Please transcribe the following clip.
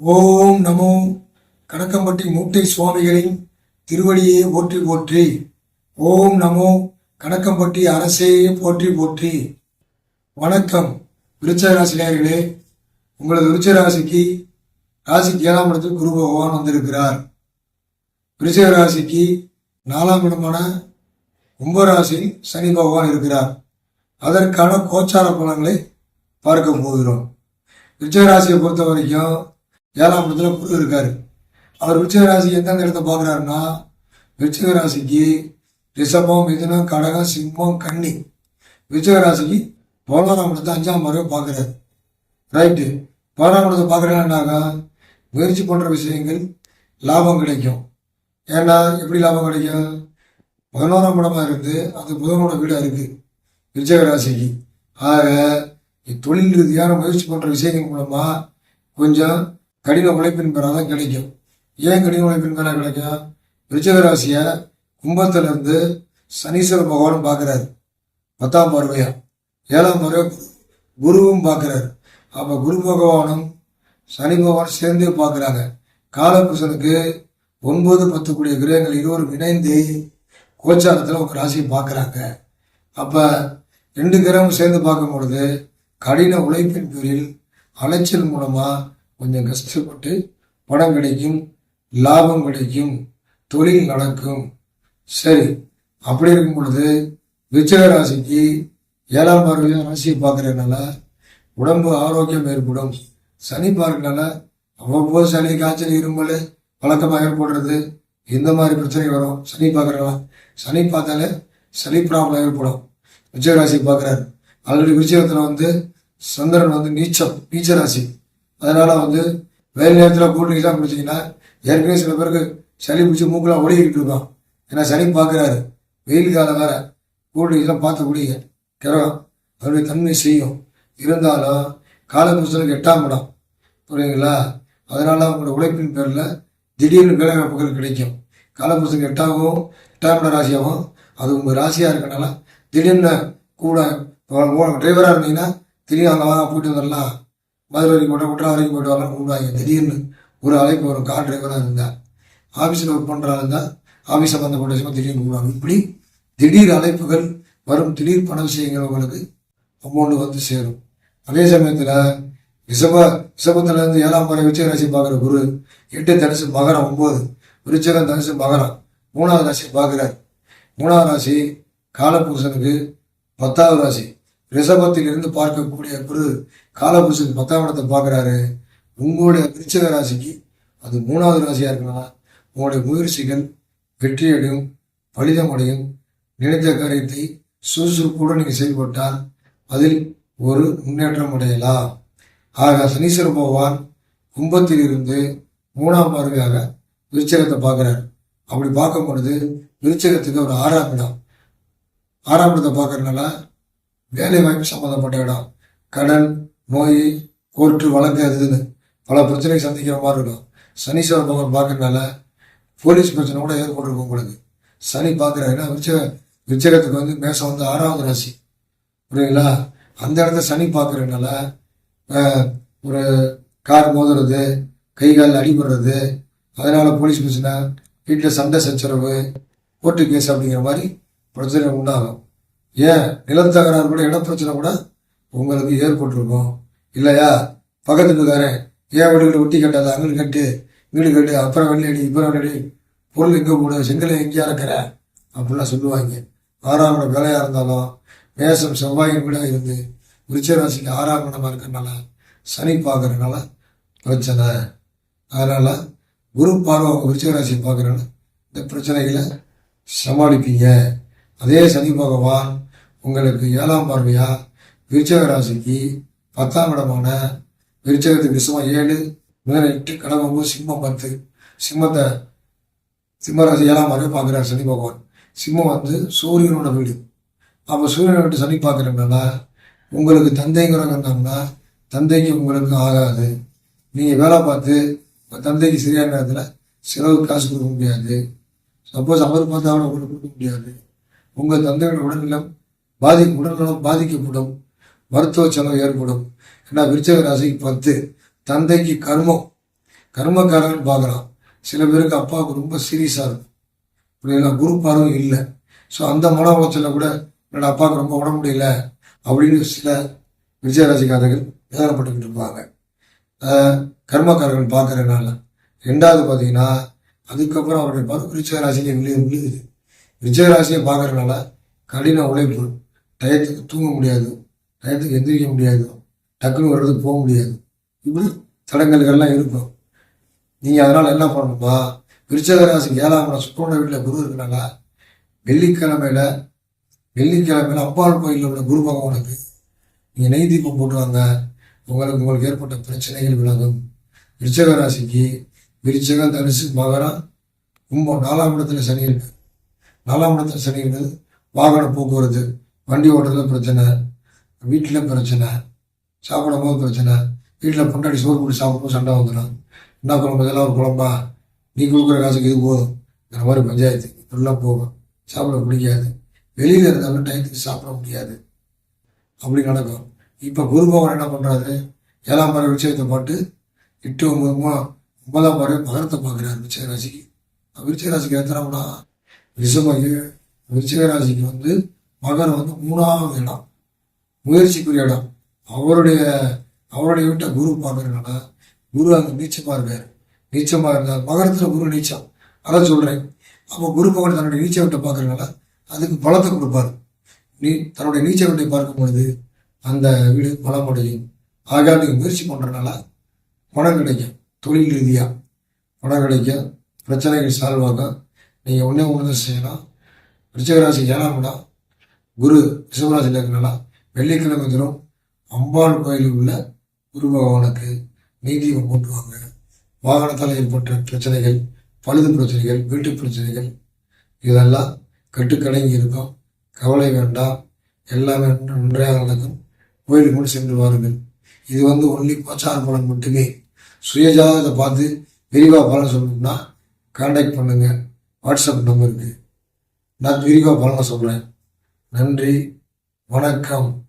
ஓம் நமோ கணக்கம்பட்டி மூட்டை சுவாமிகளின் திருவடியே போற்றி போற்றி. ஓம் நமோ கணக்கம்பட்டி அரசே போற்றி போற்றி. வணக்கம் விருச்சராசினியர்களே உங்களது விருச்சராசிக்கு ராசிக்கு ஏழாம் இடத்தில் குரு பகவான் வந்திருக்கிறார். விருச்சராசிக்கு நாலாம் இடமான கும்பராசி சனி பகவான் இருக்கிறார். அதற்கான கோச்சார பலன்களை பார்க்க போகிறோம். விருச்சராசியை பொறுத்த வரைக்கும் ஏழாம் இடத்துல குரு இருக்காரு. அவர் விருச்சிக ராசி எந்தெந்த இடத்த பார்க்குறாருன்னா விருச்சிக ராசிக்கு ரிஷபம் மிதுனம் கடகம் சிம்மம் கன்னி. விருச்சிக ராசிக்கு பதினோராம் இடத்த அஞ்சாம் முறையை பார்க்குறாரு. ரைட்டு. பதினோராம் இடத்தை பார்க்குறாங்கன்னாக்கா முயற்சி பண்ணுற விஷயங்கள் லாபம் கிடைக்கும். ஏன்னா எப்படி லாபம் கிடைக்கும்? பதினோராம் இடமா இருந்து அது புதனோட வீடாக இருக்கு விருச்சிக ராசிக்கு ஆக தொழில் ரீதியான முயற்சி பண்ணுற விஷயங்கள் மூலமாக கொஞ்சம் கடின உழைப்பின் பெறா தான் கிடைக்கும். ஏன் கடின உழைப்பின் பெறா கிடைக்கும்? விருச்சிக கும்பத்திலிருந்து இருந்து சனீஸ்வர பகவானும் பார்க்குறாரு. பத்தாம் பார்வையா? ஏழாம் முறை குருவும் பார்க்குறாரு. அப்போ குரு பகவானும் சனி பகவான் சேர்ந்தே பார்க்குறாங்க. காலபுருஷனுக்கு ஒன்பது பத்து கூடிய கிரகங்கள் இருவரும் இணைந்து கோச்சாரத்தில் ஒரு ராசியை பார்க்குறாங்க. அப்போ ரெண்டு கிரகமும் சேர்ந்து பார்க்கும் பொழுது கடின உழைப்பின் பேரில் அலைச்சல் மூலமாக கொஞ்சம் கஷ்டப்பட்டு பணம் கிடைக்கும் லாபம் கிடைக்கும் தொழில் நடக்கும். சரி அப்படி இருக்கும் பொழுது விருச்சிக ராசிக்கு ஏழாம் பார்வையும் ராசியை பார்க்குறதுனால உடம்பு ஆரோக்கியம் ஏற்படும். சனி பார்க்கறதுனால அவ்வப்போது சனி காய்ச்சல் இருமல் வழக்கமாக ஏற்படுறது. இந்த மாதிரி பிரச்சனை வரும். சனி பார்க்கறதுனால சனி பார்த்தாலே சனி ப்ராப்ளம் ஏற்படும். விருச்சிக ராசி பார்க்குறாரு. ஆல்ரெடி விருச்சிகத்தில் வந்து சந்திரன் வந்து நீச்சம் நீச்ச ராசி. அதனால் வந்து வெயில் நேரத்தில் கூல்ட்ரிங்க்ஸ்லாம் குடிச்சிங்கன்னா ஏற்கனவே சில பேருக்கு சளி பிடிச்சி மூக்கெலாம் ஒழுகிட்டு இருக்கான் ஏன்னா சளி பார்க்குறாரு. வெயில் காலம் வேறு. கூல்ட்ரிங்க்ஸ்லாம் பார்த்து குடிங்க கிரகம் அதனுடைய தன்மை செய்யும். இருந்தாலும் காலபுருஷனுக்கு எட்டாம் இடம். புரியுங்களா அதனால அவங்களோட உழைப்பின் பேரில் திடீர்னு வேலை வாய்ப்புகள் கிடைக்கும். காலபுருஷனுக்கு எட்டாகவும் எட்டாம் இட ராசியாகவும். அது உங்கள் ராசியாக இருக்கனால திடீர்னு கூட டிரைவராக இருந்தீங்கன்னா திடீர்னு அங்கே வாங்க போயிட்டு வந்துடலாம் மதுரை வரைக்கும் போட்டால் குற்றாலம் வரைக்கும் போயிட்டு வரலாம் கூப்பிடுவாங்க. திடீர்னு ஒரு அழைப்பு வரும். கார் டிரைவராக இருந்தால் ஆஃபீஸில் ஒர்க் பண்ணுறாங்க இருந்தால் ஆஃபீஸ் சம்மந்தப்பட்ட விஷயமா திடீர்னு கூப்பிடுவாங்க. இப்படி திடீர் அழைப்புகள் வரும். திடீர் பண விஷயங்கள் உங்களுக்கு அமௌண்ட் வந்து சேரும். அதே சமயத்தில் ரிஷப ரிஷபத்துலேருந்து ஏழாம் முறை விச்சய ராசி பார்க்குற குரு எட்டு தனுசு மகரம் ஒம்பது விருச்சகம் தனுசு மகரம் மூணாவது ராசி பார்க்குறாரு. மூணாவது ராசி காலபுருஷனுக்கு பத்தாவது ராசி. ரிஷபத்தில் இருந்து பார்க்கக்கூடிய குரு காலபுருஷன் பத்தாம் இடத்தை பார்க்குறாரு. உங்களுடைய விருச்சக ராசிக்கு அது மூணாவது ராசியாக இருக்கலாம். உங்களுடைய முயற்சிகள் வெற்றியடையும் பலிதமடையும். நினைத்த காரியத்தை சுறுசுறுப்போடு நீங்கள் செயல்பட்டால் அதில் ஒரு முன்னேற்றம் அடையலாம். ஆக சனீஸ்வர பகவான் கும்பத்தில் இருந்து மூணாம் பார்வையாக விருச்சகத்தை பார்க்குறாரு. அப்படி பார்க்கும் பொழுது விருச்சகத்துக்கு ஒரு ஆறாம் இடம். ஆறாம் இடத்தை பார்க்கறதுனால வேலை வாய்ப்பு சம்மந்தப்பட்ட இடம் கடன் நோய் கோர்ட்டு வழக்கு அதுன்னு பல பிரச்சனை சந்திக்கிற மாதிரி இருக்கும். சனீஸ்வர பகவான் பார்க்கறதுனால போலீஸ் பிரச்சனை கூட ஏற்பட்டிருக்கும் உங்களுக்கு. சனி பார்க்குறாரு ஏன்னா விருச்சக விருச்சகத்துக்கு வந்து மேசம் வந்து ஆறாவது ராசி. புரியுங்களா அந்த இடத்த சனி பார்க்குறதுனால ஒரு கார் மோதுறது கை கால் அடிபடுறது அதனால் போலீஸ் பிரச்சனை வீட்டில் சண்டை சச்சரவு கோர்ட்டு கேஸ் அப்படிங்கிற மாதிரி பிரச்சனை உண்டாகும். ஏன் நிலத்தகராறு கூட இடப்பிரச்சனை கூட உங்களுக்கு ஏற்பட்டிருக்கும்? இல்லையா? பக்கத்து ஏன் வீடுகளை ஒட்டி கட்டாத? அங்கே கட்டு வீடு கட்டு அப்புறம் வெள்ளடி இப்புறம் வெள்ளி பொருள் எங்கே போடு? செங்கலை எங்கேயா இருக்கிற? அப்படிலாம் சொல்லுவாங்க. ஆறாம் இடம் வேலையாக இருந்தாலும் மேசம் செவ்வாயின் கூட இருந்து விருச்சராசிக்கு ஆறாம் இடமாக இருக்கிறனால சனி பார்க்கறதுனால பிரச்சனை. அதனால் குரு பார்வை விருச்சிக ராசியை இந்த பிரச்சனைகளை சமாளிப்பீங்க. அதே சனி பகவான் உங்களுக்கு ஏழாம் பார்வையா? விருச்சக ராசிக்கு பத்தாம் இடமான விருச்சகத்துக்கு விஷமம் ஏழு மேலே எட்டு கடகமும் சிம்மம் பத்து. சிம்மத்தை சிம்மராசி ஏழாம் பார்வை பார்க்குறார் சனி பகவான். சிம்மம் வந்து சூரியனோட வீடு. அப்போ சூரியனை விட்டு சனி பார்க்குறதுனால உங்களுக்கு தந்தைங்கிறவங்க இருந்தாங்கன்னா தந்தைக்கு உங்களுக்கு ஆகாது. நீங்கள் வேலை பார்த்து தந்தைக்கு சரியான நேரத்தில் செலவுக்கு காசு கொடுக்க முடியாது. சப்போஸ் அவர் பார்த்தா அவனை உங்களுக்கு கொடுக்க முடியாது. உங்கள் தந்தையோட உடல்நலம் பாதி உடல்நலம் பாதிக்கப்படும். மருத்துவ செலவு ஏற்படும். ஏன்னா விருச்சக ராசிக்கு பத்து தந்தைக்கு கர்மம். கர்மக்காரன் பார்க்குறான் சில பேருக்கு அப்பாவுக்கு ரொம்ப சீரியஸாக இருக்கும். புரியுதுங்களா குரு பார்வை இல்லை. ஸோ அந்த மன உளைச்சலில் கூட என்னோட அப்பாவுக்கு ரொம்ப உடம்பு முடியல அப்படின்னு சில விஜயராசிக்காரர்கள் வேதனைப்பட்டுக்கிட்டு இருப்பாங்க. கர்மக்காரர்கள் பார்க்குறதுனால. ரெண்டாவது பார்த்தீங்கன்னா அதுக்கப்புறம் அவருடைய பரு விருச்சகராசிக்கு விழு விழுகுது விஜயராசியை பார்க்கறதுனால கடின உழைப்பு டயத்துக்கு தூங்க முடியாது டயத்துக்கு எந்திரிக்க முடியாது டக்குன்னு வர்றது போக முடியாது. இப்படி தடங்கல்கள்லாம் இருக்கும். நீங்கள் அதனால் என்ன பண்ணணுமா விருச்சக ராசிக்கு ஏழாம் இடம் சுக்கரன வீட்டில் குரு இருக்கிறனால வெள்ளிக்கிழமையில வெள்ளிக்கிழமையில அப்பாள் கோயிலில் உள்ள குரு பகவானுக்கு நீங்கள் நெய் தீபம் போட்டுவாங்க உங்களுக்கு உங்களுக்கு ஏற்பட்ட பிரச்சனைகள் விலகும். விருச்சக ராசிக்கு விருச்சகம் தனுசு மகரம் கும்பம் நாலாம் இடத்துல சனி இருக்குது நாலாம் இடத்துல சனி இருந்தது வாகன போக்குவரத்து வண்டி ஓட்டுறதுல பிரச்சனை வீட்டில் பிரச்சனை சாப்பிடும் போது பிரச்சனை. வீட்டில் பொண்டாடி சோறு போட்டு சாப்பிடும்போது சண்டை வந்துடும். என்ன குழம்பு? இதெல்லாம் ஒரு குழம்பா? நீ கொடுக்குற காசுக்கு இது போதும். இந்த மாதிரி பஞ்சாயத்து. இப்படிலாம் போகும் சாப்பிட பிடிக்காது. வெளியில் இருந்தாலும் டயத்துக்கு சாப்பிட முடியாது. அப்படி நடக்கும். இப்போ குரு பகவான் என்ன பண்ணுறாரு ஏழாம் மரம் விஷயத்தை போட்டு எட்டு ஒன்பது ஒன்பதாம் மரம் மகரத்தை பார்க்குறாரு விருச்சிக ராசிக்கு விருச்சிக ராசிக்கு எத்தனைனா ரிஷபம் ரிஷபராசிக்கு வந்து மகன் வந்து மூணாவது இடம். முயற்சிக்குரிய இடம். அவருடைய அவருடைய வீட்டை குரு பார்க்கறதுனால குரு அங்கே நீச்சமாக இருக்கார். நீச்சமாக இருந்தார் மகரத்தில் குரு நீச்சம். அதான் சொல்கிறேன் அப்போ குரு பகவான் தன்னுடைய நீச்ச வீட்டை பார்க்கறதுனால அதுக்கு பலத்தை கொடுப்பார். நீ தன்னுடைய நீச்ச வீட்டை பார்க்கும் பொழுது அந்த வீடு பலமடையும் ஆக நீங்கள் முயற்சி பண்ணுறதுனால பணம் கிடைக்கும். தொழில் ரீதியாக பணம் கிடைக்கும். பிரச்சனைகள் சால்வ் ஆகும். நீங்கள் ஒன்றே ஒன்று தான் செய்யலாம். ரிச்சகராசி ஏழாம் இடம். குரு ரிஷபராசியில் இருக்கனால வெள்ளிக்கிழமை தினம் அம்பாள் கோயிலில் உள்ள குரு பகவானுக்கு நீதியை போட்டுவாங்க. வாகனத்தால் ஏற்பட்ட பிரச்சனைகள் பழுது பிரச்சனைகள் வீட்டு பிரச்சனைகள் இதெல்லாம் கட்டுக்கடங்கி இருக்கும். கவலை வேண்டாம். எல்லாமே நன்றாக நடக்கும். கோயிலுக்கு கூட சென்று வாருங்கள். இது வந்து ஒன்லி கோச்சார பலன் மட்டுமே. சுயஜாதகத்தை பார்த்து விரிவாக பலன் சொல்லணும்னா கான்டாக்ட் பண்ணுங்கள் வாட்ஸ்அப் நம்பருக்கு நான் விரிவாக பலனை சொல்கிறேன் நன்றி. வணக்கம்.